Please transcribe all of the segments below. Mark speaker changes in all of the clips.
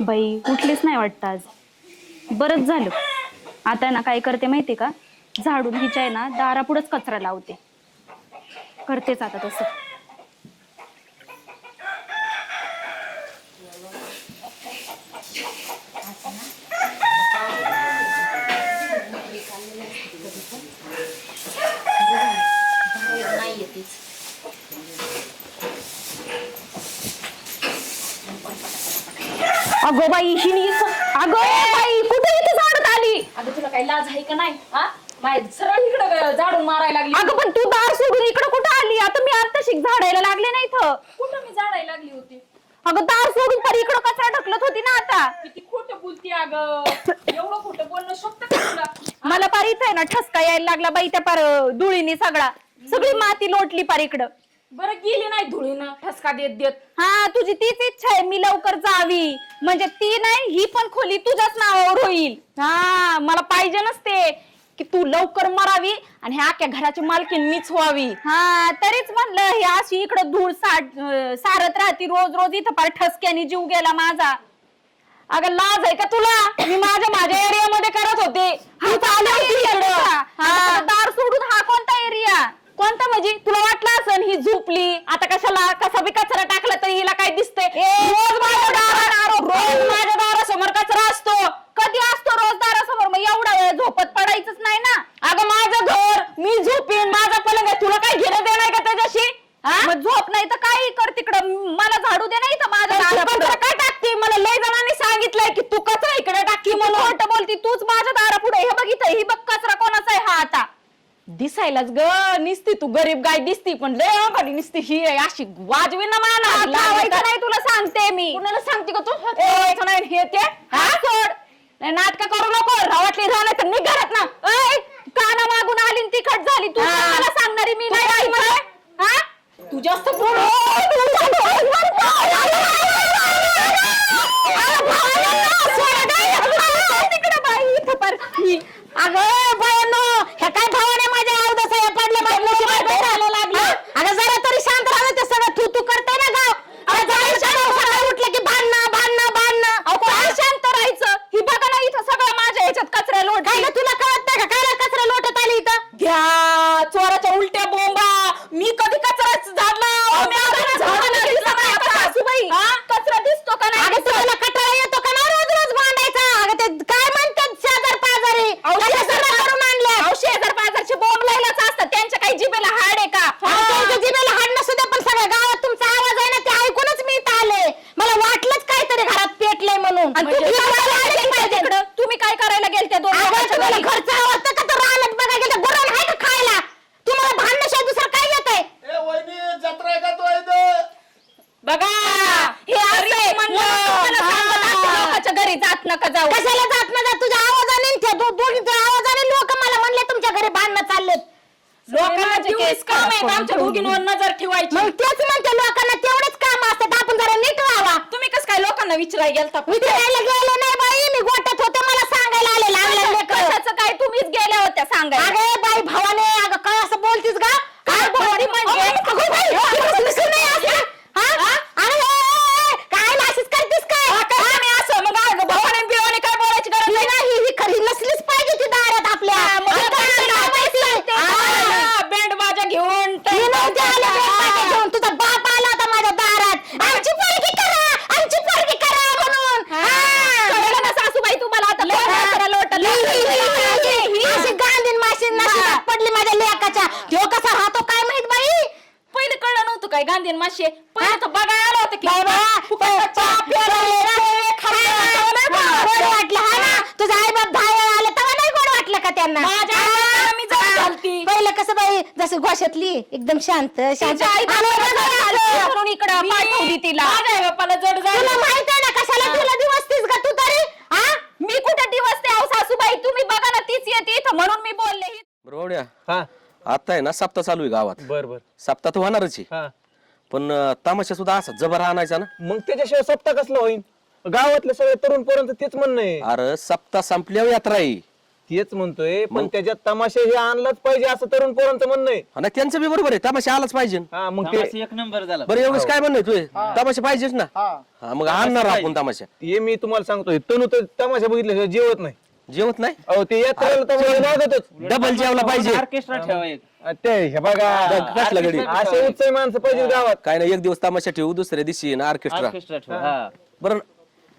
Speaker 1: बाई उठलीच नाही वाटतं आज. बरंच झालं. आता ना काय करते माहिती का? झाडून हिच्या आहे ना दारापुढंच कचरा लावते. करतेच आता तसं. अगं बाई हिनी अगं बाई कुठे इथे झाडत आली?
Speaker 2: अगं तुला काही लाज आहे का नाही? हा? माय सरळ इकडे झाडून मारायला लागली.
Speaker 1: अगं पण तू दार सोडून इकडं कुठं आली? आता मी आता शिक झाडायला लागले नाही इथं.
Speaker 2: कुठं मी झाडायला लागली होती?
Speaker 1: अगं दार सोडून तर इकडं कचरा ढकलत होती ना आता.
Speaker 2: किती खोटं बोलती अगं. एवढं खोटं बोलणं शोभतं का तुला.
Speaker 1: मला पार इथं आहे ना ठसका यायला लागला बाई त्या पार धुळीने सगळा. सगळी माती लोटली पार इकडं.
Speaker 2: बरं गेली नाही धुळीनं ठसका देत देत.
Speaker 1: हा तुझी तीच इच्छा आहे मी लवकर जावी. म्हणजे ती नाही ही पण खोली तुझ्याच नावावर होईल. हा मला पाहिजे नसते की तू लवकर मरावी आणि ह्या अख्ख्या घराची मालकीन मीच व्हावी. हा तरीच म्हणलं ही अशी इकडं धूळ अं, सारत राहती रोज रोज इथं पार ठसक्याने जीव गेला माझा. अगं लाज आहे का तुला? मी माझ्या माझ्या एरिया मध्ये करत होते. तू चालू होती इकडं. आता दार सोडून हा कोणता एरिया कोणता म्हणजे तुला वाटलं असन ही झोपली आता कशाला कसा बी कचरा टाकला तरी हिला काय दिसतंय रोज माझ्या दारा रोज माझ्या दारासमोर कचरा असतो कधी असतो रोज दारासमोर मग एवढा वेळ झोपत पडायचंच नाही ना अगं माझं घर मी झोपीन माझा पलंग आहे तुला काय घेणं देणं आहे का त्याच्याशी मग झोप नाही तर काही कर तिकडं मला झाडू दे नाही तर माझा कचरा काय टाकते मला लय जणांनी सांगितलंय की तू कचरा इकडे टाकी म्हणून खोटं बोलती तूच माझ्या दारा पुढे हे बघितलं ही बघ कचरा कोणाचा आहे हा आता दिसायलाच ग निसती तू गरीब गाय दिसती पण लय अवघडी निसती ही आहे अशी वाजवी ना नाही तुला सांगते मी कुणाला सांगते का तू लावायचं नाही हे ते हा सोड नाही नाटक करू नको रावटली झालं तर निघ घरात ना ऐ, काना मागून आली न तिखट झाली तू मला सांगणारी मी नाही आई मला. हा
Speaker 2: तू जास्त बोल
Speaker 1: अगं जसं घोषातली एकदम शांत शांत.
Speaker 2: तिच्या आई
Speaker 1: आणि बघा आलं. म्हणून इकडं
Speaker 2: मी-
Speaker 1: पाठवली तिला.
Speaker 2: माझ्या आई बापाला जड
Speaker 1: तुला
Speaker 2: झालं
Speaker 1: माहीत आहे ना कशाला तुला दिवसतीस का तू तरी हा? मी कुठे सासूबाई? तुम्ही बघा ना तीच येते इथं म्हणून मी बोलले.
Speaker 3: हा
Speaker 4: आता आहे ना सप्ताह चालू आहे गावात.
Speaker 3: बर बर.
Speaker 4: सप्ताह तर होणारच आहे.
Speaker 3: हा.
Speaker 4: पण अं, तमाशा सुद्धा असा जबर आणायचा ना.
Speaker 3: मग त्याच्याशिवाय सप्ताह कसलं होईल गावातले सगळे तरुण पोरांचं तेच म्हणणं आहे.
Speaker 4: अरे सप्ताह संपल्यावर यात्रा आहे.
Speaker 3: तेच म्हणतोय पण त्याच्यात तमाशा हे आणलंच पाहिजे असं तरुण पोरांचं म्हणणं आहे.
Speaker 4: आणि त्यांचं बी बरोबर आहे तमाशा आलाच पाहिजे.
Speaker 3: हा मग ते
Speaker 5: तमाशा एक नंबर झाला.
Speaker 4: बरं एवढंच काय म्हणणं तुझे? तमाशा पाहिजेच ना. हा. मग आणणार आपण तमाशा.
Speaker 3: हे मी तुम्हाला सांगतोय तनू तर तमाशा बघितल्याशिवाय जेवत नाही.
Speaker 4: जेवत नाही?
Speaker 3: अहो ते यात्रेला तमाशा लागतच.
Speaker 4: डबल जेवला पाहिजे.
Speaker 5: ऑर्केस्ट्रा ठेवा एक.
Speaker 3: ते हे बघा.
Speaker 4: कसला गडी?
Speaker 3: असे उत्साही माणसं पाहिजे गावात.
Speaker 4: काय नाही एक दिवस तमाशा ठेवू दुसऱ्या दिवशी ना ऑर्केस्ट्रा.
Speaker 5: ऑर्केस्ट्रा ठेवा हा.
Speaker 4: बरं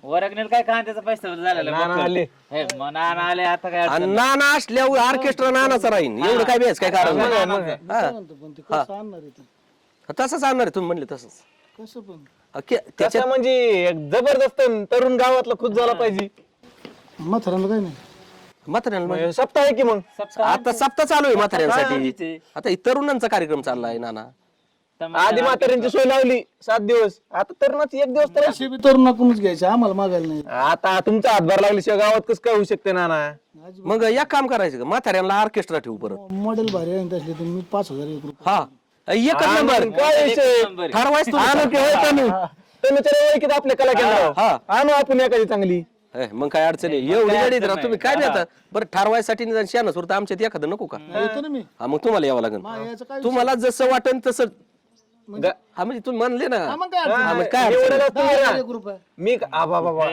Speaker 5: वरगनेल काय कांद्याचा पैसा झालेला
Speaker 3: नाना
Speaker 5: बघ.
Speaker 3: आले.
Speaker 5: हे, मग नाना आले आता काय अडचण.
Speaker 4: नाना असल्यावर ऑर्केस्ट्रा नानाचा राहीन. एवढं काय बेस काय कारण? नाही. हा. तसंच आणणार आहे तुम्ही म्हणले तसंच. ओके, त्याच्यात
Speaker 3: त्याच्या म्हणजे एक जबरदस्त तरुण गावातला खुश झाला पाहिजे.
Speaker 6: म्हाताऱ्याला काय नाही?
Speaker 4: म्हाताऱ्याला म्हणजे-
Speaker 3: सप्ताह आहे की मग?
Speaker 4: आता सप्ताह चालू आहे म्हाताऱ्यांसाठी. आता हे तरुणांचा कार्यक्रम चाललाय नाना.
Speaker 5: तमाशा
Speaker 3: आधी म्हाताऱ्यांची सोय लावली सात दिवस. आता तरुणाची एक दिवस तर
Speaker 6: पैसे बी तरुणाकडूनच घ्यायचे आम्हाला मागायला नाही
Speaker 3: आता तुमचा हातभार लागल्याशिवाय गावात कसं काय होऊ शकते नाना?
Speaker 4: मग एक काम करायचं का? म्हाताऱ्यांना ऑर्केस्ट्रा ठेवू परत.
Speaker 6: मॉडेल भारी आहे तसले तर मी पाच हजार एक रुपये.
Speaker 4: हा. एकच नंबर.
Speaker 3: काय विषय.
Speaker 4: ठरवायच
Speaker 3: आणू की होय तनू? तनूच्या ओळखीत आपल्या कला केंद्रावर
Speaker 4: हा.
Speaker 3: आणू आपण एखादी चांगली.
Speaker 4: मग काय अडचण आहे एवढी तुम्ही. काय नाही आता बरं ठरवायसाठी निदान शान सुरत आमच्यात एखादं नको का?
Speaker 6: येतो ना मी.
Speaker 4: हा मग तुम्हाला यावं
Speaker 6: याचं
Speaker 4: लागेल
Speaker 6: काय
Speaker 4: तुम्हाला जसं वाटन तसं
Speaker 3: ग-
Speaker 4: हा म्हणजे तुम्ही म्हणले ना.
Speaker 6: हा, मग काय अडचण
Speaker 4: हा,
Speaker 6: नाही.
Speaker 4: मग काय अडचण
Speaker 3: एवढं
Speaker 4: आहे?
Speaker 3: जास्त
Speaker 6: दहा
Speaker 3: नाही
Speaker 6: हजार
Speaker 3: ना.
Speaker 6: एक रुपये.
Speaker 3: मी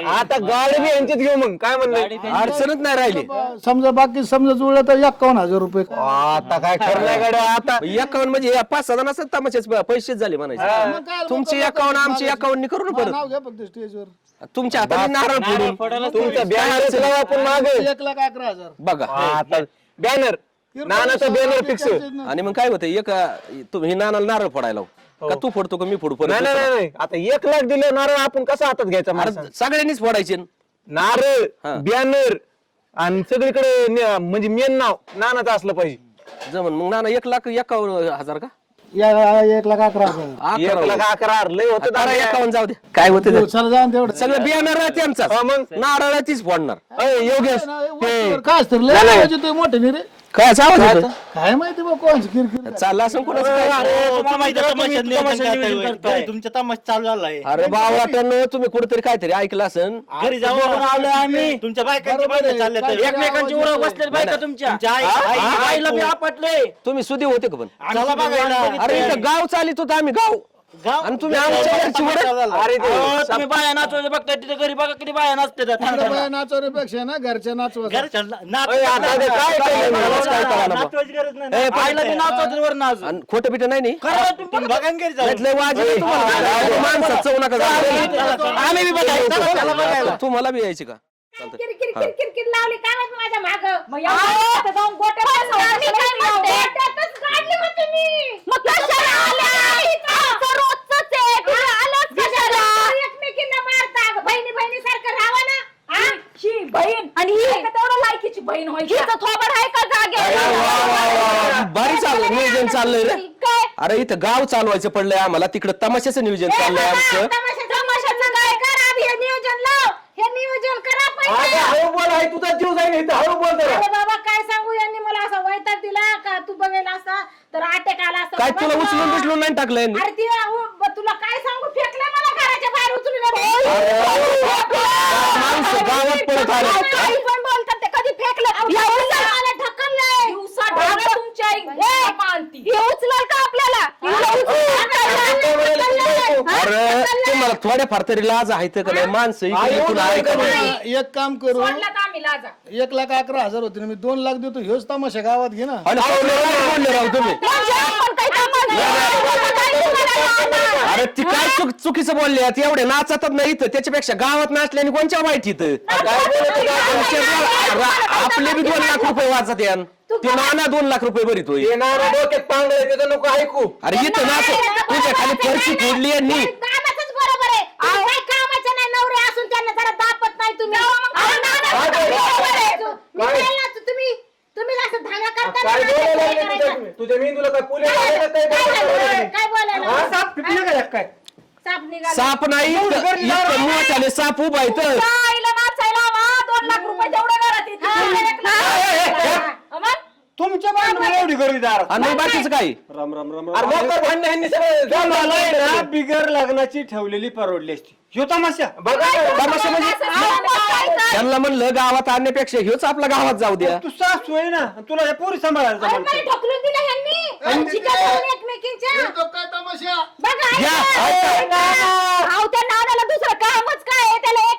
Speaker 3: आता गाडी बी यांचीच घेऊ मग. काय म्हणलं?
Speaker 4: अडचणच नाही राहिली.
Speaker 6: समजा बाकी समजा जुळलं तर एक्कावन्न हजार रुपये.
Speaker 3: आता काय खरं नाही गाड्या? आता
Speaker 4: एकावन्न म्हणजे या पाच सहा जण असतात तमाशाचे पैसेच झाले
Speaker 6: मग
Speaker 4: म्हणायचे तुमची
Speaker 6: लोकं-
Speaker 4: एकावन्न आमची एकावन्न करू ना परत.
Speaker 6: नाव घ्या फक्त स्टेजवर.
Speaker 4: तुमच्या हाताने नारळ फोडून.
Speaker 5: फोडायला
Speaker 3: तुमचा बॅनर लावा आपण माग.
Speaker 6: एक लाख अकरा हजार.
Speaker 4: बघा.
Speaker 3: आता बॅनर नानाचा बॅनर फिक्स
Speaker 4: आणि मग काय होतं एक तुम्ही नानाला नारळ फोडायला लावू. का तू फोडतो का मी फोडू परत
Speaker 3: नाही नाही नाही, नाही आता एक लाख दिले नारळ आपण कसा हातात घ्यायचा
Speaker 4: अरे,
Speaker 3: माणसानं?
Speaker 4: सगळ्यांनीच फोडायचे
Speaker 3: नारळ
Speaker 4: हा.
Speaker 3: बॅनर आणि सगळीकडे न- म्हणजे मेन नाव नानाचं असलं पाहिजे
Speaker 4: जमन मग नाना एक लाख एकावन्न हजार का
Speaker 6: या एक लाख अकरा हजार
Speaker 3: एक
Speaker 4: अकरा
Speaker 3: लाख अकरा लय होत
Speaker 4: करा एकावन्न जाऊ दे काय होतं ते?
Speaker 6: चला जाऊन तेवढं
Speaker 4: सगळं बियाणार त्यांचा
Speaker 3: हा मग
Speaker 4: नारळ तीच फोडणार
Speaker 3: योगेश
Speaker 6: काय असतं लय आवाज येतोय मोठे नाही रे
Speaker 4: काय आवाज येतो
Speaker 6: काय माहिती बा कोणची किरकिर
Speaker 4: चालला असं कोणाचं काय?
Speaker 7: तुमच्या तमाशा चालू झालाय.
Speaker 4: अरे बाबा तुम्ही कुठेतरी काहीतरी ऐकलं असन
Speaker 7: घरी जाऊन आलोय आम्ही. तुमच्या
Speaker 6: बरोबर आहे. काय-
Speaker 7: एकमेकांची
Speaker 6: येतोय.
Speaker 7: बसलेत बायका तुमच्या. आई- आई- आईला मी आपटले
Speaker 4: तुम्ही सुधी होते का पण?
Speaker 7: चला बघायला
Speaker 4: अरे इथं गाव चालित होतं आम्ही गाव.
Speaker 7: गाव-
Speaker 4: आणि तुम्ही आमच्या घरची ओरड?
Speaker 3: अरे
Speaker 7: अहो, तुम्ही बाया नाचवायचे बघताय तिथे घरी बघा किती बाया नाचते
Speaker 6: बाया नाचवण्यापेक्षा ना घरच्या नाचवा
Speaker 7: घरच्या नाच-
Speaker 3: अय, आता ते काय केलं?
Speaker 4: मला काय कळलं बा?
Speaker 7: नाचवायची गरज नाही
Speaker 4: ए, पण-
Speaker 7: आईला मी नाचवते वर नाच
Speaker 4: आणि खोटं पिटं नाही नी?
Speaker 7: खरं तुम्ही बघा ना घरी जाऊन.
Speaker 4: यातलं वाजलं
Speaker 3: ए,
Speaker 4: तुम्हाला. माणसात चव नका जाऊ.
Speaker 7: आम्ही बी बघायचं
Speaker 4: तुम्हाला बी यायची का चालतंय.
Speaker 8: किरकिर किरकिर किर लावली काय माहीत माझ्या माग
Speaker 1: जाऊन गोट्यात बसावं.
Speaker 8: काढली होती मी
Speaker 1: मग कशाला आल्या? आमचं रोजचंच आहे. तुला आलंच कशाला?
Speaker 8: एकमेकींना मारता बहिणी बहिणी सारखं राहा ना हा?
Speaker 1: ही बहीण आणि ही का तेवढं लायकीची बहीण व्हायची हिचं थोबड आहे का जागे
Speaker 4: अरे, वा, वा, वा. भारी चाललंय रे.
Speaker 1: काय?
Speaker 4: अरे इथं गाव चालवायचं पडलंय आम्हाला. तिकडं तमाशाचं नियोजन चाललंय आमचं.
Speaker 8: तमाशा तमाशाचं काय कर आधी नियोजन लाव. नियोजन करा
Speaker 3: अगं,
Speaker 8: पहिले
Speaker 3: हळू बोल आहे तुझा जीव जाईल इथं. हळू बोल जरा.
Speaker 8: अरे बाबा काय सांगू यांनी? मला असा वैताग दिला का? तू बघायला असता तर अटॅक आला असता
Speaker 4: काय तुला. उचलून बिचलून नाही टाकलंय यांनी?
Speaker 8: अरे ती अहो, तुला काय सांगू? फेकलं मला घराच्या बाहेर उचलून
Speaker 4: माणसं गावात पळत आले
Speaker 1: काही पण बोलतात ते कधी फेकलं?
Speaker 8: मला ढकललंय.
Speaker 1: दिवसा तुमच्या आई. आणती. हे उचलाल का आपल्याला? हिला उचलून
Speaker 4: अरे तुम्हाला थोड्याफार तरी लाज आहे का नाही? माणसं इकडे इकडून आहे का नाही?
Speaker 6: एक काम करू.
Speaker 1: सोडला तर आम्ही लाजा.
Speaker 6: एक लाख अकरा हजार होते ना मी दोन लाख देतो ह्योच तमाशा गावात घे ना.
Speaker 4: आणि पाहुणे राव बोलले राव तुम्ही.
Speaker 1: म्हणजे आपण काही कामाला
Speaker 4: अरे ती काय चुक चुकीचं बोलले? आहेत एवढे नाचतात नाही इथं. त्याच्यापेक्षा गावात नाचल्याने कोणच्या वाईट इथं? रा- आपले बी दोन लाख रुपये वाचत यान ते नाना दोन लाख रुपये भरितोय
Speaker 3: ते नाना डोक्यात पांगळे त्याचं नको ऐकू.
Speaker 4: अरे इथं नाच तुझ्या खाली फरशी फोडली यांनी.
Speaker 8: कामाचंच बरोबर आहे. तुम्ही काय कामाचे नाही नवरे असून त्यांना जरा दापत नाही तुम्ही. अहो, नाना,
Speaker 3: काय
Speaker 8: तुम्ही
Speaker 3: बोलला?
Speaker 8: बरोबर आहे. मी
Speaker 3: काय?
Speaker 8: काय नाचू? तुम्ही तुम्ही असं धागा करता
Speaker 3: काय
Speaker 8: ना,
Speaker 3: बोलायला
Speaker 8: नाटक
Speaker 3: लागले
Speaker 8: नाही
Speaker 3: तुझ्या
Speaker 8: करायचं.
Speaker 3: तुझ्या मेंदूला काय पुले
Speaker 8: काय
Speaker 3: लागले का काय
Speaker 8: काय
Speaker 3: बोलायला? लागले?
Speaker 8: काय
Speaker 3: हा?
Speaker 8: साप निघाला.
Speaker 4: साप नाही मोठ्याने साप उभा
Speaker 1: आईला आम्हा दोन लाख रुपये तेवढे घरात येते. तुला एक लाख. अमर,
Speaker 7: तुमच्या बांधून एवढी गरीब दार
Speaker 4: आणि मग बाकीचं काय?
Speaker 7: राम राम राम
Speaker 3: अरे मोकर भांडणं ह्यांनी सगळं जाऊन
Speaker 7: मला आहे ना
Speaker 3: आलं.
Speaker 7: बिगर लग्नाची ठेवलेली परवडली असती. ह्यो तमाशा.
Speaker 3: बघा ना,
Speaker 4: तमाशा म्हणजे. त्यांना म्हणलं गावात आणण्यापेक्षा ह्योच आपल्या गावात जाऊ द्या.
Speaker 7: तू सासू आहे ना. तुला हे पोरी सांभाळायचं
Speaker 8: अरे
Speaker 7: म्हणतो.
Speaker 8: मला ढकलून दिलं ह्यांनी. आमची काय करून एकमेकींच्या.
Speaker 6: तो काय तमाशा?
Speaker 8: बघा
Speaker 4: या,
Speaker 8: ऐका.
Speaker 1: अहो त्या नानाला दुसरं कामच काय आहे? त्याला आहे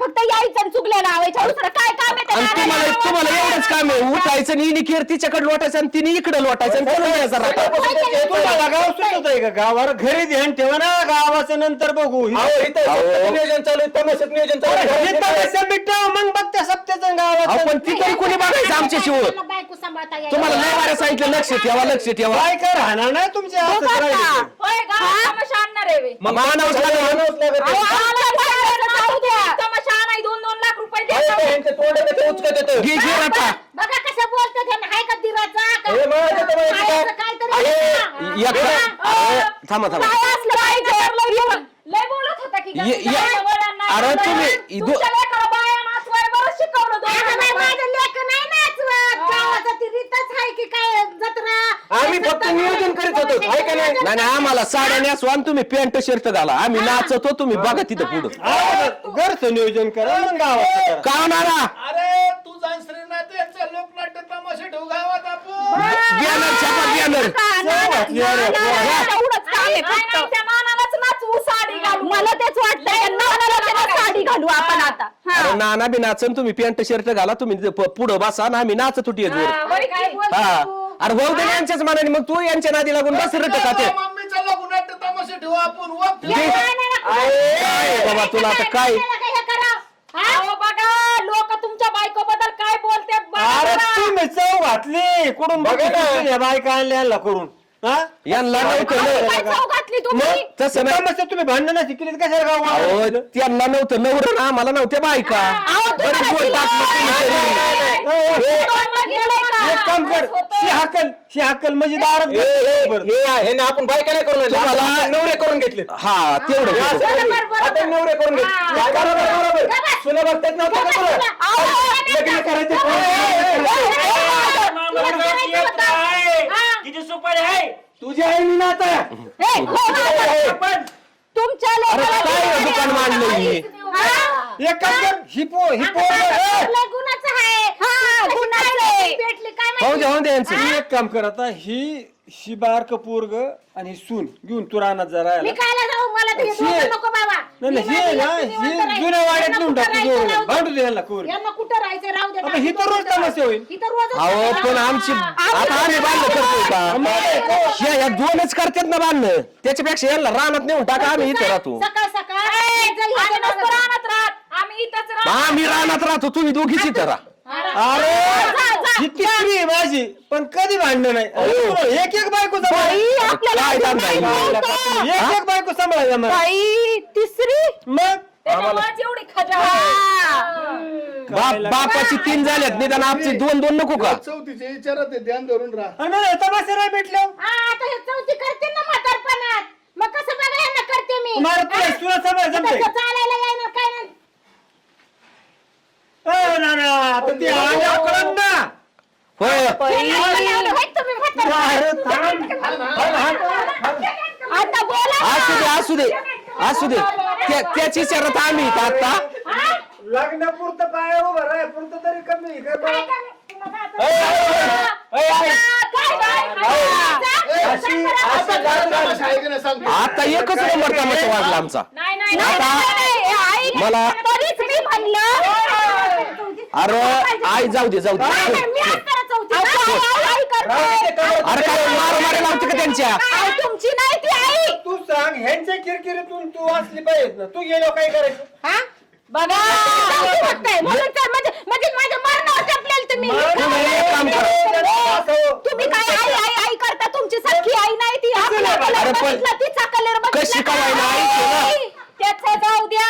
Speaker 1: फक्त यायचं आणि चुकल्या लावायच्या दुसरं काय काम आहे त्या
Speaker 4: आणि तुम्हाला
Speaker 1: नानाला?
Speaker 4: तुम्हाला एवढंच काम आहे उठायचं आणि हिने केर तिच्याकडे लोटायचं आणि तिने इकडे लोटायचं आणि त्याला यायचं राहतं.
Speaker 7: तुम्हाला गाव सुचत आहे का गावावर घरी ध्यान ठेवा ना गावाचं नंतर बघू
Speaker 3: अहो, इथं सप्त्याचं नियोजन चालू आहे नियोजन चालू आहे.
Speaker 7: हे तमाशा मिटव, मग बघत्या सप्त्याचं
Speaker 4: अहो,
Speaker 7: गावाचं
Speaker 4: ती तरी कोणी बघायचं आमच्या शिव
Speaker 8: त्यांना बायको सांभाळता यायला.
Speaker 4: तुम्हाला लय बाऱ्या सांगितलं लक्ष ठेवा लक्ष ठेवा
Speaker 7: काय काय राहणार नाही तुमच्या हातात
Speaker 1: बघा
Speaker 7: राहिलं.
Speaker 2: होय गावात तमाशा आणणार आहे बे.
Speaker 4: मग मानावंच लागेल.
Speaker 3: मानावंच लागेल.
Speaker 1: अहो, आम्हाला बाहेरचं जाऊ द्या.
Speaker 2: तमाशा आणाय दोन दोन लाख रुपये.
Speaker 4: घे घे आता
Speaker 8: बघा कसं हाय का दिराचा का-
Speaker 3: हे बघा,
Speaker 8: खायचं
Speaker 3: काय-
Speaker 8: काहीतरी
Speaker 3: अरे,
Speaker 4: थांबा थांबा.
Speaker 1: काय असलं पाहिजे
Speaker 2: लय बोलत होता की
Speaker 4: ये- ये-
Speaker 2: गावाच्या वडिलांना
Speaker 4: अरे
Speaker 2: ऐकलं.
Speaker 4: तुम्ही-
Speaker 2: तुमच्या नाचवाय बरं शिकवलं
Speaker 8: अगं
Speaker 2: दोघांना
Speaker 8: बाई,
Speaker 2: पण.
Speaker 8: माझं लेकरं नाही नाचवत. गावाचं ती रीतच आहे की काय जत्रा
Speaker 3: नियोजन करीत होतो. आहे का नाही?
Speaker 4: नाही नाही आम्हाला साड्या आणि तुम्ही पॅन्ट शर्ट घाला. आम्ही नाचतो तुम्ही बघा तिथं पुढं.
Speaker 7: घरचं नियोजन करा मग गावाचं करा.
Speaker 4: का नारा
Speaker 6: अरे तू जाण श्रीनाथ यांचा लोकनाट्य तमाशा ठेवू गावात आपण.
Speaker 4: बॅनर छापा बॅनर.
Speaker 7: घातली अरे,
Speaker 1: एवढंच काम आहे
Speaker 2: नाही,
Speaker 1: फक्त.
Speaker 2: नाही, त्या नानालाच नाचवू साडी घालू.
Speaker 1: मला तेच वाटतंय या नानाला त्याला साडी घालू आपण आता. हा.
Speaker 4: अरे नाना बी नाचन तुम्ही पॅन्ट शर्ट घाला तुम्ही पुढं बसा ना आम्ही नाचत होती
Speaker 2: हा,
Speaker 4: हा? अरे भाऊ दे यांच्याच मानाने मग तू यांच्या नादी लागून बस रट का ते
Speaker 6: मम्मीचा लोकनाट्य तमाशा ठेवू आपण वक ठेवू.
Speaker 8: या नानाला कुठं
Speaker 4: काय आहे बाबा तुला आता काय
Speaker 8: काय हे? हा?
Speaker 2: अहो बघा लोक तुमच्या बायको बद्दल काय बोलतात बघा
Speaker 7: अरे
Speaker 2: जरा.
Speaker 7: तुम्ही चव घातली कुठून
Speaker 3: बघा ना.
Speaker 7: बघा बायका आणल्या करून हा
Speaker 4: यांना
Speaker 1: काय घातली तुम्ही?
Speaker 4: मग तसं नाही
Speaker 7: तमाशा तुम्ही भांडण शिकली कशाला गाव
Speaker 4: अहो त्यांना नव्हतं नवरं ना आम्हाला नव्हत्या बायका.
Speaker 1: अहो, तुम्हाला
Speaker 4: बरीच गोड टाकलं तुम्ही तरी.
Speaker 7: एक काम कर शिहाकल शिहाकल म्हणजे दारात
Speaker 3: हे- हे- हे आहे ना आपण बायका नाही करून.
Speaker 4: तुम्हाला-
Speaker 3: आपण नवरे करून घेतले
Speaker 4: हा तेवढं
Speaker 3: हे असं. नाही. आता नवरे करून घेतले बरोबर बरोबर बघतात नव्हतं का तुला? लग्न करायचं
Speaker 5: किती सुपारी आहे.
Speaker 7: तुझी आई मी नाता
Speaker 1: ए, हो, हो. तुमच्या
Speaker 4: अरे काय हे दुकान मांडलं हे?
Speaker 8: हा?
Speaker 7: कर हिपो हिपो
Speaker 8: लय गुणाचं आहे.
Speaker 1: हा, गुणाचं आहे.
Speaker 8: माहिती?
Speaker 4: द्या पाहू द्या यांचं
Speaker 7: एक काम कर आता ही ही बार कपूर ग आणि सून घेऊन तू रानात जरा
Speaker 8: मी कायला जाऊ मला ते
Speaker 7: शी.
Speaker 8: दोघं नको बाबा.
Speaker 7: नाही
Speaker 8: मी
Speaker 7: नाही, हे
Speaker 8: माझी
Speaker 7: ना
Speaker 8: लक्ष्मी
Speaker 7: ही
Speaker 8: निवांत राहील.
Speaker 7: जुन्या वाड्यात
Speaker 8: यांना
Speaker 7: नेऊन
Speaker 8: कुठं
Speaker 7: टाकू
Speaker 8: राहायचं?
Speaker 7: जोड
Speaker 8: राहू दे.
Speaker 7: भांडू दे यांना कोर
Speaker 8: यांना कुठं राहायचं? राहू दे.
Speaker 7: आता ही तर रोज तमाशा होईल.
Speaker 8: रोजच
Speaker 4: अहो
Speaker 8: तमाशा
Speaker 4: पण. आमची आता आम्ही बांधणं करतोय का? या या दोनच करतात ना बांधणं. त्याच्यापेक्षा यांना रानात नेऊन टाका आम्ही इथं राहतो.
Speaker 8: सकाळ सकाळ.
Speaker 2: आम्ही नसतो राहत. आम्ही इथंच राहतो.
Speaker 4: आम्ही रानात राहतो तुम्ही दोघीच इथं राहा.
Speaker 7: अरे! ही तिसरी आहे माझी. पण कधी भांडण नाही? एक एक बायको.
Speaker 1: आपल्याला
Speaker 4: काय
Speaker 1: अजून.
Speaker 7: एक एक बायको सांभाळायला मला
Speaker 1: बाई तिसरी?
Speaker 7: मग?
Speaker 2: त्याच्यामुळेच एवढी खजा
Speaker 4: बाप बापाची तीन झाल्यात. निदान आमची दोन दोन नको का?
Speaker 6: चौथीच्या विचारात आहे, ध्यान धरून राहा.
Speaker 7: भेटले
Speaker 8: हा, आता हे चौथी करते ना म्हातारपणात. मग कसं बघा यांना करते मी?
Speaker 7: मला तुला
Speaker 8: हा?
Speaker 7: तुला सांभाळ जमते
Speaker 8: चालायला येणार काय नाही.
Speaker 7: हो आता ती ना.
Speaker 4: होय.
Speaker 7: अरे थांब. हाण.
Speaker 1: आता बोला
Speaker 4: असू दे असू दे असू दे. त्या- त्याची शरत आम्ही इथं आता.
Speaker 7: लग्नापुरतं पाय उभं राह पुरतं तरी कमी आहे. काय
Speaker 8: आता-
Speaker 7: अशी
Speaker 6: नाही सांगतो
Speaker 4: एकच नंबर तमाशा वाजला आमचा.
Speaker 2: नाही नाही
Speaker 4: आता मला
Speaker 1: म्हणलं.
Speaker 4: अरे आई जाऊ दे जाऊ दे.
Speaker 8: मी
Speaker 1: आई करते?
Speaker 4: अरे काय मार मारे लावते का त्यांच्या?
Speaker 1: तुमची नाही ती आई.
Speaker 7: तू सांग ह्यांच्या किरकिरीतून तू वाचली पाहिजे ना. तू गेलो काय करायचं?
Speaker 8: हा?
Speaker 1: बघा. जाऊ बघताय. म्हणून तर म्हणजे म्हणजे माझ्या मरणावर टपलेल तुम्ही
Speaker 4: तुम्ही एक काम करा.
Speaker 1: तुम्ही काय आई आई आई करता? तुमची सख्खी आई नाही ती. आपल्या
Speaker 4: अरे
Speaker 1: कलर
Speaker 4: पण-
Speaker 1: बघितला तिचा कलर
Speaker 4: कशी काय आई?
Speaker 2: त्याचं जाऊ द्या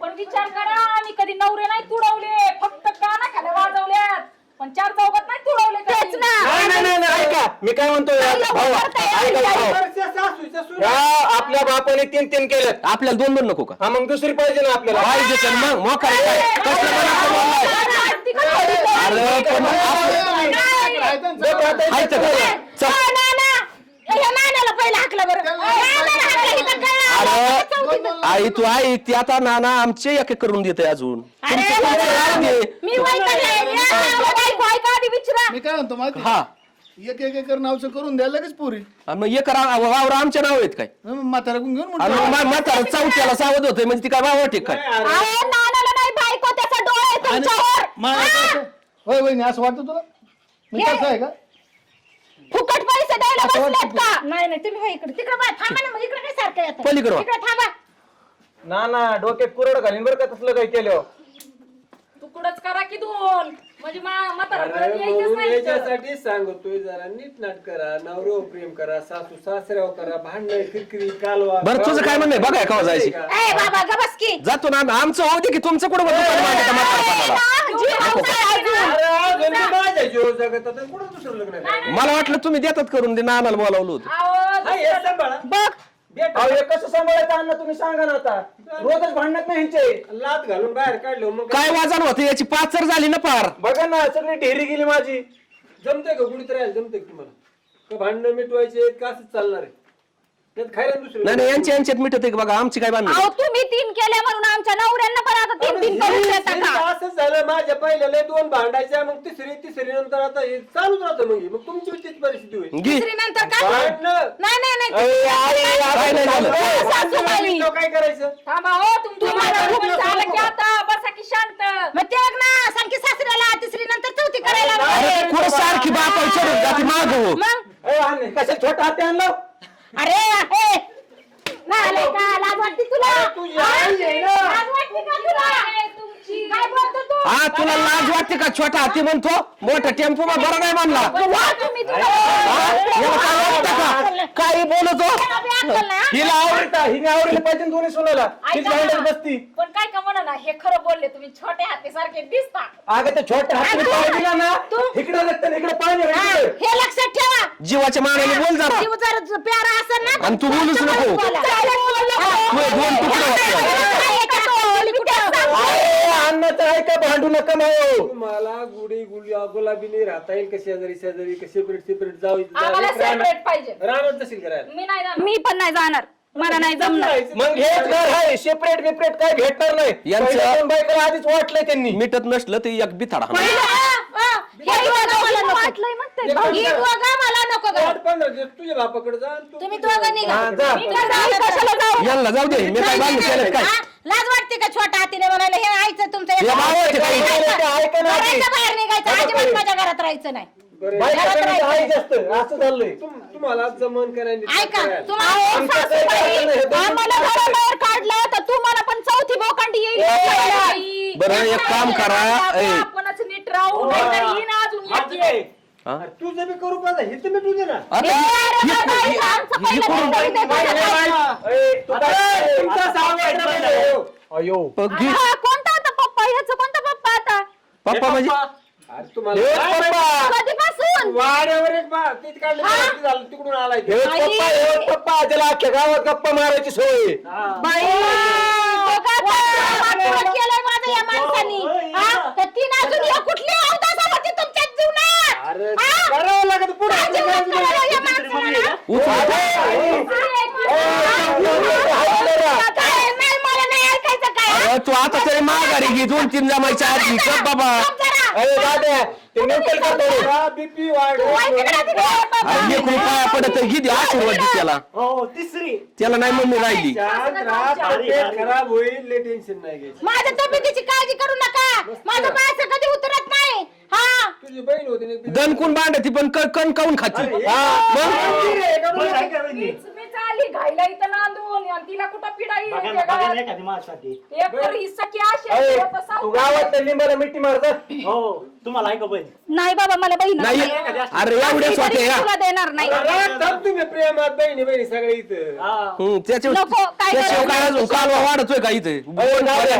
Speaker 2: पण विचार करा आम्ही कधी नवरे नाही तुडवले फक्त काना खाली वाजवल्यात पण चार चौकात नाही तुडवले
Speaker 1: तेच
Speaker 2: कधी.
Speaker 1: ना
Speaker 3: नाही नाही नाही नाही, ऐका मी काय भाऊ ऐका भाऊ. या आपल्या बापाने तीन तीन केलेत
Speaker 4: आपल्याला दोन दोन नको का
Speaker 3: हा मग दुसरी पाहिजे ना आपल्याला
Speaker 4: पाहिजे तर मग मग काय काय कसलं मनाचं? अरे पण.
Speaker 8: हे नाण्याला पहिलं हाकलं बरं. नाण्याला हाकलं, इथं कळलं.
Speaker 4: अरे
Speaker 8: चौथीत.
Speaker 4: आई तू आई ती आता नाना आमचे एक एक करून देते अजून.
Speaker 8: अरे
Speaker 4: तुमचं.
Speaker 8: मी वैतागले. या, या, बायको, ऐका आधी विचारा.
Speaker 6: मी काय म्हणतो माहिती
Speaker 4: हा.
Speaker 6: एक एक एकर नावचं करून द्या लगेच पुरी.
Speaker 4: आणि मग एक रा- वावर आमच्या नाव आहेत काय?
Speaker 6: म्हातारा घेऊन
Speaker 4: आणि
Speaker 6: म्हणतो?
Speaker 4: मग म्हातारा चौथ्याला सावध होतोय म्हणजे ती काय वावर ठीक काय?
Speaker 1: नानाला नाही बायको त्याचा डोळा आहे तुमच्यावर.
Speaker 6: होय वहिनी असं वाटतं तुला? मी कसं आहे का?
Speaker 1: द्यायला
Speaker 6: असं वाटतं
Speaker 1: बसलेत का
Speaker 8: नाही नाही तुम्ही हो इकडे तिकडे थांबा ना मग इकडे काय सारखं येतं.
Speaker 4: पलीकडं वा.
Speaker 8: इकडे थांबा.
Speaker 3: ना ना डोक्यात कुरड घालीन बरं का तसलं काही केलं
Speaker 2: तुकडच करा की दोन. म्हणजे मा- म्हातारा
Speaker 7: अरे
Speaker 2: परत यायचंच
Speaker 7: म्हणून
Speaker 2: नाही इथं.
Speaker 7: याच्यासाठी सांगतोय जरा नीट नाट करा नवऱ्यावर प्रेम करा सासू सासऱ्यावर करा भांडण किरकिरी कालवा
Speaker 4: बरं तुझं काय म्हणणं आहे? बघा केव्हा जायची.
Speaker 8: ए बाबा ग बस की
Speaker 4: जातो ना आम्ही. आमचं होऊ दे की तुमचं कुठं बंद पडलं माझ्या म्हातारपणाला?
Speaker 1: जी भाऊसाहेब अजून.
Speaker 7: अरे अजून मी माझ्या जीव जगत आता कुठं दुसरं लग्न करायचं?
Speaker 4: मला वाटलं तुम्ही देतात करून ते नानाला बोलावलं होतं
Speaker 2: अहो,
Speaker 7: हा, हे सांभाळा.
Speaker 1: बघ
Speaker 3: अहो हे कसं सांभाळायचं अण्णा? तुम्ही सांगा ना आता. रोजच भांडणात नाही ह्यांचे
Speaker 7: लात घालून बाहेर काढलं मग
Speaker 4: काय वाजन होतं? याची पाचर झाली ना पार
Speaker 3: बघा ना सगळी ढेरी गेली माझी.
Speaker 7: जमतंय का? कुठे राहील जमतंय का तुम्हाला? का भांडणं मिटवायचे का असंच चालणार आहे त्यात खायला दुसरं
Speaker 4: नाही नाही यांच्या यांच्यात मिटत आहे बघा आमची काय बांधणी
Speaker 1: अहो तुम्ही तीन केल्या म्हणून आमच्या नवऱ्यांना पण आता तीन तीन करून देता का?
Speaker 7: असंच झालं माझ्या पहिल्याला दोन भांडायच्या मग तिसरी तिसरी नंतर आता हे चालूच राहतं मग हे. मग तुमची तीच परिस्थिती होईल.
Speaker 4: घे.
Speaker 8: दुसरी नंतर काय?
Speaker 7: भांडणं
Speaker 8: नाही नाही नाही.
Speaker 4: काय नाही झालं
Speaker 1: हो, सासूबाई.
Speaker 7: तो काय करायचं?
Speaker 2: थांबा हो तुमचं
Speaker 8: तुम्हाला
Speaker 2: झालं की आता बसा की शांत.
Speaker 8: मग ते बघ ना सांग की सासऱ्याला तिसरी नंतर चौथी करायला
Speaker 4: अरे कुठं सारखी बापावर चढून जाते माग?
Speaker 8: मग?
Speaker 3: अरे, अण्णा, कशा छोटा हाती आणला?
Speaker 8: अरे का लाज वाटते तुला?
Speaker 7: तुझी आई आहे ना.
Speaker 8: लाज वाटते का तुला? काय बोलतो तू
Speaker 4: हा तुला लाज वाटते का छोटा हाती म्हणतो मोठा टेम्पो मग बरं नाही म्हणला
Speaker 1: वा तुम्ही तुला
Speaker 4: हा? याला काय वाटतं का काही बोलतो
Speaker 8: त्याला बी अक्कल नाही, हा?
Speaker 3: हिला आवडता हिने आवडले पाहिजे ना दोन्ही सुनाला हीच
Speaker 2: ऐका
Speaker 3: भांडत
Speaker 2: ना.
Speaker 3: बसती
Speaker 2: पण काय का म्हणा ना हे खरं बोलले तुम्ही छोटे हाती सारखे दिसता
Speaker 3: अगं त्या छोट्या हातीने
Speaker 8: तू-
Speaker 3: पाय दिला ना
Speaker 8: तू-
Speaker 3: इकडे रक्त इकडे
Speaker 8: हा. हे लक्षात ठेवा
Speaker 4: जीवाच्या मानाने बोल जरा
Speaker 8: जीव जर प्यारा असेल ना
Speaker 4: आणि तू बोलूच नको.
Speaker 8: बोला.
Speaker 4: तू हे दोन तुकडे वाटले.
Speaker 8: काय एका कोली कुठं?
Speaker 3: अरे, अण्णाचं ऐका भांडू नका माहो
Speaker 7: तुम्हाला गुढी गुली गुलाबीने राहता येईल का शेजारी शेजारी का सेपरेट सेपरेट जाऊ
Speaker 2: आम्हाला सेपरेट पाहिजे.
Speaker 7: राहणार तशील करायला
Speaker 2: मी नाही जाणार.
Speaker 1: मी पण नाही जाणार. मला नाही जमणार.
Speaker 3: मग हेच घर आहे. सेपरेट बिपरेट काय भेटणार नाही.
Speaker 4: यांचं-
Speaker 3: पहिल्या दोन बायकाला आधीच वाटलंय त्यांनी.
Speaker 4: मिटत नसलं ते एक बिथाडा
Speaker 8: पहिलं, हा, हा, हे दोघं मला नको.
Speaker 1: वाटलंय मग ते
Speaker 7: हे.
Speaker 8: ही दोघं मला नको गं.
Speaker 7: आठ पंधरा दिवस तुझ्या बापाकडे जा आणि तू
Speaker 8: तुम्ही दोघं निघा.
Speaker 3: हा, जा.
Speaker 8: मी काय जाऊ?
Speaker 1: मी कशाला जाऊ?
Speaker 4: यांना जाऊ दे. मी काय
Speaker 8: नाही,
Speaker 4: बांधून
Speaker 8: नाही,
Speaker 4: केलं काय
Speaker 8: हा? लाज वाटते का छोटा हातीने म्हणायला? हे आईचं तुमचं
Speaker 4: हे भावाचं काही.
Speaker 3: ऐका ना आधी.
Speaker 8: घराच्या बाहेर निघायचं. अजिबात माझ्या घरात राहायचं नाही.
Speaker 7: बरं,
Speaker 3: बायकाकडे आहे जास्त असं चाललंय
Speaker 7: तुम- तुम्हाला जमन करायला
Speaker 8: ऐका
Speaker 1: अहो,
Speaker 8: तुम्हाला
Speaker 1: सासूबाई, आम्हाला घराबाहेर काढलं तर तुम्हाला पण चौथी बोकांडी येईल.
Speaker 4: बरं एक काम करा. ए,
Speaker 2: आपणच नीट राहू. नाहीतर येईन अजून
Speaker 5: माझं
Speaker 2: एक.
Speaker 5: काय?
Speaker 4: हा?
Speaker 7: अरे तुझं बी करू पाहिजे हे तुम्ही तुझे ना
Speaker 4: आता
Speaker 1: ए, अरे
Speaker 4: ही-
Speaker 1: बाबा,
Speaker 4: ही-
Speaker 1: इथं आमचं
Speaker 4: ही
Speaker 1: पहिलं
Speaker 4: करून
Speaker 1: घर इथे
Speaker 5: बाई,
Speaker 1: बघा.
Speaker 5: बाई,
Speaker 3: ए, तू काय-
Speaker 7: तुमचा
Speaker 5: आता
Speaker 7: सावध
Speaker 5: काय
Speaker 7: राहा.
Speaker 5: झालं?
Speaker 3: अयो.
Speaker 4: घे.
Speaker 1: हा, कोणता होता पप्पा? ह्याचं कोणता पप्पा आता?
Speaker 4: पप्पा म्हणजे
Speaker 7: अरे तुम्हाला
Speaker 3: हेच
Speaker 7: काय
Speaker 3: पप्पा.
Speaker 1: कधीपासून?
Speaker 7: वाड्यावर एक बा तिथे काढलं किती झालं तिकडून आलाय ते.
Speaker 3: हेच पप्पा हेच पप्पा त्याला अख्ख्या गावात गप्पा मारायची सोय.
Speaker 1: बाई बघा आता, वाटोळं केलंय माझं या माणसानी. हा? तर तीन अजून या
Speaker 7: अरे
Speaker 1: हा?
Speaker 7: करावं लागत पुढे
Speaker 1: काय जीवनात करायला या माणसाला?
Speaker 4: उचल.
Speaker 1: काय? नाही, मला नाही ऐकायचं काय
Speaker 4: अरे तू आता तरी माघारी घे दोन तीन जमायच्या आधी कर बाबा
Speaker 1: गप जरा.
Speaker 3: अरे दादा ते मेंटल करतो
Speaker 7: बीपी वाढ
Speaker 1: तू ऐक तिकडे, तिकडे, बाबा.
Speaker 4: अरे एक रुपया पडत तर घे दे आशीर्वाद दे त्याला
Speaker 5: हो तिसरी
Speaker 4: त्याला नाही मम्मी राहिली
Speaker 7: शांत राहा तब्येत खराब होईल लय टेन्शन नाही घ्यायचं
Speaker 8: माझ्या तब्येतीची काळजी करू नका माझं माझं कधी उतरत नाही हा.
Speaker 7: तुझी बहीण होती ना ती-
Speaker 4: दणकून बांधती पण कण काऊन खाती.
Speaker 7: अरे,
Speaker 4: हा, मग?
Speaker 5: बरं, ऐका वहिनी.
Speaker 2: आली घायला इथं नांदून आणि तिला कुठं पिढा येईल
Speaker 5: बघा ना,
Speaker 2: त्या
Speaker 5: बघा
Speaker 2: गावात.
Speaker 5: ना एखादी माझ्यासाठी?
Speaker 2: एक तर हिस्सा की अशी
Speaker 3: अरे, तू. गावात लिंबाला मिठी मारता
Speaker 5: हो तुम्हाला ऐका बहीण.
Speaker 1: नाही बाबा मला बहीण
Speaker 4: नाही अरे या.
Speaker 1: तुला देणार नाही.
Speaker 7: राग थांब तुम्ही प्रेमात बहिणी बहिणी सगळे इथं.
Speaker 5: हा.
Speaker 4: हम्म,
Speaker 1: नको, काय करायचं?
Speaker 4: कालवा वाढतोय का इथे?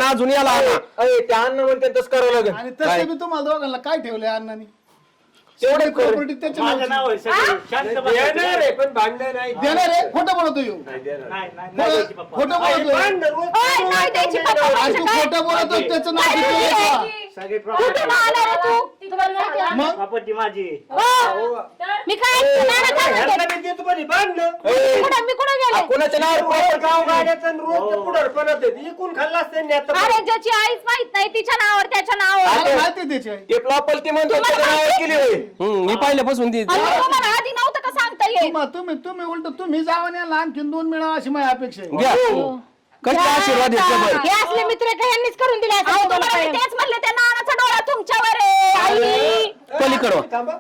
Speaker 4: अजून याला आला
Speaker 3: अरे त्या अन्न म्हणते तसं करावं लागेल.
Speaker 6: आणि
Speaker 4: काय?
Speaker 6: तसं मी तुम्हाला दोघांना काय ठेवले अण्णांनी?
Speaker 3: तेवढे
Speaker 6: प्रॉपर्टी त्याच्या
Speaker 5: माझं नाव
Speaker 6: नावाची.
Speaker 5: आहे सगळे शांत बसा.
Speaker 7: देणार आहे पण नाही
Speaker 6: देणार आहे खोटं बोलतो येऊ
Speaker 7: नाही देणार.
Speaker 5: नाही नाही नाही द्यायची पप्पा
Speaker 6: खोटं
Speaker 7: अरे,
Speaker 6: बोलतोय
Speaker 7: भांडण रोज
Speaker 1: ओय, नाही द्यायची पप्पा
Speaker 6: आणि
Speaker 1: माझं
Speaker 6: तू
Speaker 1: काय?
Speaker 6: खोटं बोलतो त्याचं नाव घेतलं. का?
Speaker 5: सगळे
Speaker 8: कुठून आला रे तू. तुम्हाला माहिती आहे?
Speaker 6: मग
Speaker 5: प्रॉपर्टी माझी.
Speaker 8: हो. मी काय नाना काय म्हणते?
Speaker 7: ह्यांना मी देतो म्हणे, बांधलं
Speaker 3: ए,
Speaker 8: कुठं मी कुठं गेले?
Speaker 3: कोणाच्या नावावर
Speaker 7: गाव
Speaker 3: property?
Speaker 7: गाड्याचं आणि रोजचं पुढारपणात आहे. इकून खाल्लं असतं त्यांनी आता
Speaker 1: अरे ज्याची आईच माहीत नाही तिच्या नावावर त्याच्या नावावर.
Speaker 6: मला माहिती आहे त्याची आई.
Speaker 3: ते प्रॉपर्टी म्हणतो त्याच्या नावावर केली होय.
Speaker 4: हम्म, मी पहिल्यापासून ती
Speaker 1: तुम्हाला आधी नव्हतं का सांगता येईल?
Speaker 6: तुम्हा- तुम्ही तुम्ही उलट तुम्ही जावं याला आणखीन दोन मिळावं अशी माझी अपेक्षा आहे.
Speaker 4: घ्या. कसे आशीर्वाद.
Speaker 8: हे असले मित्र का यांनीच करून दिले असं
Speaker 1: अहो,
Speaker 8: तुम्हाला
Speaker 1: तुम्हाला मी
Speaker 8: काय?
Speaker 1: तेच म्हणलं त्या नानाचा डोळा तुमच्यावर आहे. आई.
Speaker 4: पलीकडं
Speaker 7: थांबा.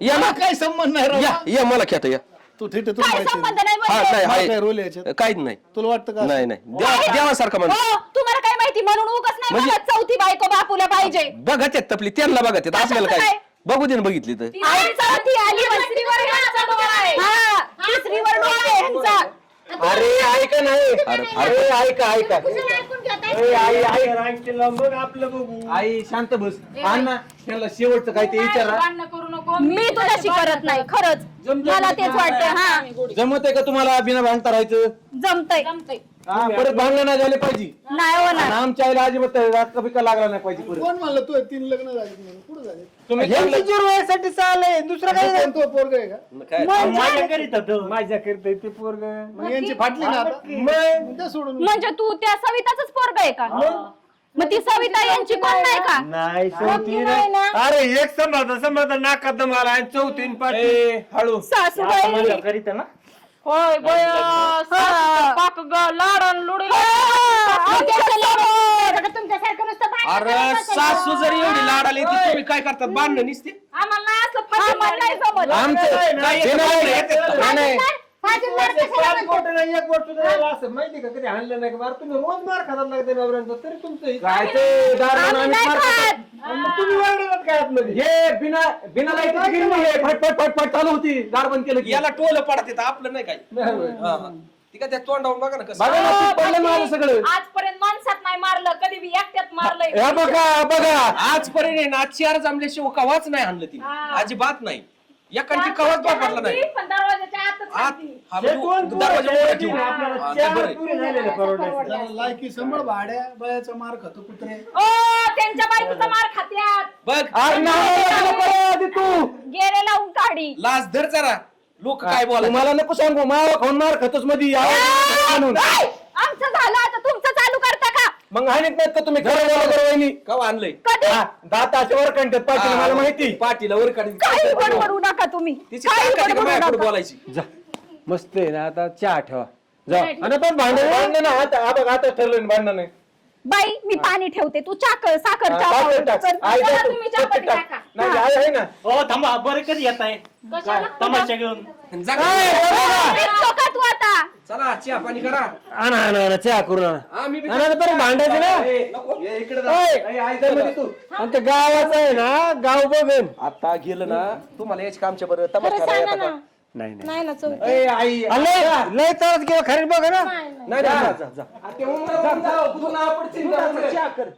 Speaker 4: या
Speaker 6: मला
Speaker 4: ना
Speaker 6: काही संबंध नाही राव.
Speaker 4: या या मला खेळत या.
Speaker 6: तू ठीक आहे तू
Speaker 1: काय
Speaker 6: माहिती
Speaker 1: संबंध
Speaker 6: आहे.
Speaker 1: नाही
Speaker 4: हा
Speaker 1: म्हणजे?
Speaker 4: नाही
Speaker 6: मला काय
Speaker 4: आहे
Speaker 6: रोल आहे याच्यात?
Speaker 4: काहीच नाही.
Speaker 6: तुला वाटतं का?
Speaker 4: नाही नाही. देवा- देवासारखं
Speaker 1: हो तुम्हाला काय माहिती? म्हणून उगच नाही
Speaker 4: म्हणजे-
Speaker 1: बघत चौथी बायको बापूला पाहिजे.
Speaker 4: बघत आहेत तपली त्यांना बघत आहेत. आपल्याला काय?
Speaker 1: काय?
Speaker 4: बघू दे ना बघितली तर.
Speaker 1: आई चौथी आली तिसरीवर ह्यांचा डोळा आहे हा तिसरीवर डोळा आहे ह्यांचा
Speaker 3: अरे ऐका नाही
Speaker 4: अरे,
Speaker 3: अरे ऐका ऐका
Speaker 8: कुशाला ऐकून घेताय?
Speaker 3: ए, आई आई.
Speaker 7: रांगेला मग आपलं बघू.
Speaker 3: आई शांत बस. अण्णा त्यांना शेवटचं काय ते विचारा.
Speaker 2: भांडणं करू नको?
Speaker 1: मी तुझ्याशी करत नाही खरंच. मला तेच वाटतं हा.
Speaker 3: जमत आहे का तुम्हाला बिना भांडता राहायचं?
Speaker 1: जमतय.
Speaker 2: जमतंय.
Speaker 3: हा, परत भांडणं नाही झाले पाहिजे.
Speaker 1: नाही
Speaker 3: आणि
Speaker 1: होणार
Speaker 3: आमच्या आईला अजिबात रात्र बिका लागला नाही पाहिजे परत
Speaker 6: कोण म्हणलं तू? तीन लग्न झाले कुठं झाले?
Speaker 3: तुम्ही
Speaker 7: ह्यांची जुळवायसाठी चाललंय दुसरं काय
Speaker 6: कोण तो पोरग आहे का?
Speaker 5: माझ्या करीत होतो.
Speaker 7: माझ्या करता ते पोरग.
Speaker 6: मग यांची फाटली ना आता? मग? द्या सोडून
Speaker 1: म्हणजे तू त्या सविताच पोरग आहे का? मग ती सविता यांची कोण नाही का?
Speaker 5: नाही
Speaker 8: नाही. ना.
Speaker 7: अरे एक समजा समजा नाकात दम आला आणि चौथीन पाठी
Speaker 3: ए, हळू.
Speaker 1: सासूबाई.
Speaker 5: करीत ना?
Speaker 2: होय पाक लाडन लुडी
Speaker 8: तुमच्यासारखं नुसतं भांडण
Speaker 4: अरे
Speaker 8: करत बसायचं.
Speaker 4: सासू जर एवढी लाडाली तर तुम्ही काय करतात? बांधणं निसते?
Speaker 2: आम्हाला असलं फाशी
Speaker 1: नाही जमत.
Speaker 4: आमचं काय येतं?
Speaker 8: कशाला
Speaker 7: पाच नाही, एक बोट सुद्धा नाही असं माहिती का कधी हाणलं नाही का? बरं तुम्ही रोज मार खातात लागते नवऱ्यांचा तरी तुमचं हे-
Speaker 3: काय ते दारू
Speaker 1: आम्ही
Speaker 3: आम्ही
Speaker 1: नाही
Speaker 3: मार
Speaker 1: खात.
Speaker 3: खातो.
Speaker 7: आणि मग तुम्ही वाढवत काय आतमध्ये?
Speaker 3: हे बिना बिना लाईटीची गिरणी आहे. फट फट फट फट चालू होती. दार बंद केलं की.
Speaker 4: याला टोल पडत येतं आपलं नाही काय
Speaker 7: नाही होय.
Speaker 4: हा, हा. ती काय त्या तोंडावून बघा ना कसं.
Speaker 3: बघा ना ते पडलं सगळं.
Speaker 2: आजपर्यंत माणसात नाही मारलं कधी बी एकट्यात मारलंय.
Speaker 3: हे बघा बघा.
Speaker 4: आजपर्यंत आहे ना चार जमल्याशिवाय कवाच नाही आणलं ती अजिबात नाही. एकांची कवाच वापरला नाही.
Speaker 2: पण दरवाजाच्या आतच
Speaker 4: आत. हा,
Speaker 7: हे
Speaker 4: म्हणजे दरवाजा मोठा ठेवून.
Speaker 7: आपल्याला
Speaker 4: हा, ते
Speaker 7: चार
Speaker 4: आहे.
Speaker 7: पुरी
Speaker 6: लायकी संबळ भाड्या बयाचा मार खातो कुत्रे.
Speaker 2: ओ त्यांच्या बायकोचा मार खात्यात.
Speaker 4: बघ
Speaker 3: अरे नाही, आधी तू.
Speaker 1: गेले लावून काढी
Speaker 4: लाच धर जरा. लोक काय बोला
Speaker 3: तुम्हाला नको सांगू मावा खाऊन मार खातोच मध्ये म्हणून.
Speaker 1: आमचं झालं आता तुमचं
Speaker 3: मग हानीत नाहीत का तुम्ही? खरं बोला बरं वहिनी.
Speaker 4: कवा आणलंय?
Speaker 1: कधी?
Speaker 3: हा, दाताच्या वर कंटत पाहिजे मला माहिती.
Speaker 4: पाठीला वर काढी
Speaker 1: काही बडबडू नका तुम्ही.
Speaker 4: तिची
Speaker 1: काही
Speaker 4: ताकद आहे का
Speaker 1: बडबडू
Speaker 4: माझ्याकडे
Speaker 1: नका.
Speaker 4: बोलायची?
Speaker 3: जा. मस्त आहे ना आता चहा ठेवा. जा. आणि पण भांडण भांडण ना आता हा बघ आता ठरलं भांडण नाही.
Speaker 1: बाई मी पाणी ठेवते. तू चाकर साखर
Speaker 3: हा,
Speaker 1: चहा
Speaker 3: साखर टाक.
Speaker 1: कर.
Speaker 3: आई
Speaker 2: चला
Speaker 3: पत्ती टाक. नाही आई आहे ना
Speaker 5: हो थांबा बरं कधी येत आहे तमाशा घेऊन
Speaker 4: जा
Speaker 1: निघतो का तू आता
Speaker 4: चला चहा पाणी करा
Speaker 3: आणा आणा आणा चहा करून आणा
Speaker 4: हा मी बी-
Speaker 3: आणा परत भांडायचं ना
Speaker 4: ए, नको.
Speaker 3: ये इकडे जा. आई, आई जा मध्ये तू आणि ते गावाचं आहे ना गाव बघन
Speaker 4: आता गेलं ना तुम्हाला याच कामच्या बरं
Speaker 8: खरं
Speaker 4: तमाशा
Speaker 8: सांगा ना.
Speaker 4: नाही नाही
Speaker 8: नाही ना चौक
Speaker 3: ए, आई लय लय त्रास गेला खरी बघ ना
Speaker 8: नाही,
Speaker 3: जा, जा, जा.
Speaker 4: आ, ते. चहा कर